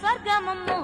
స్వర్గమమ్ము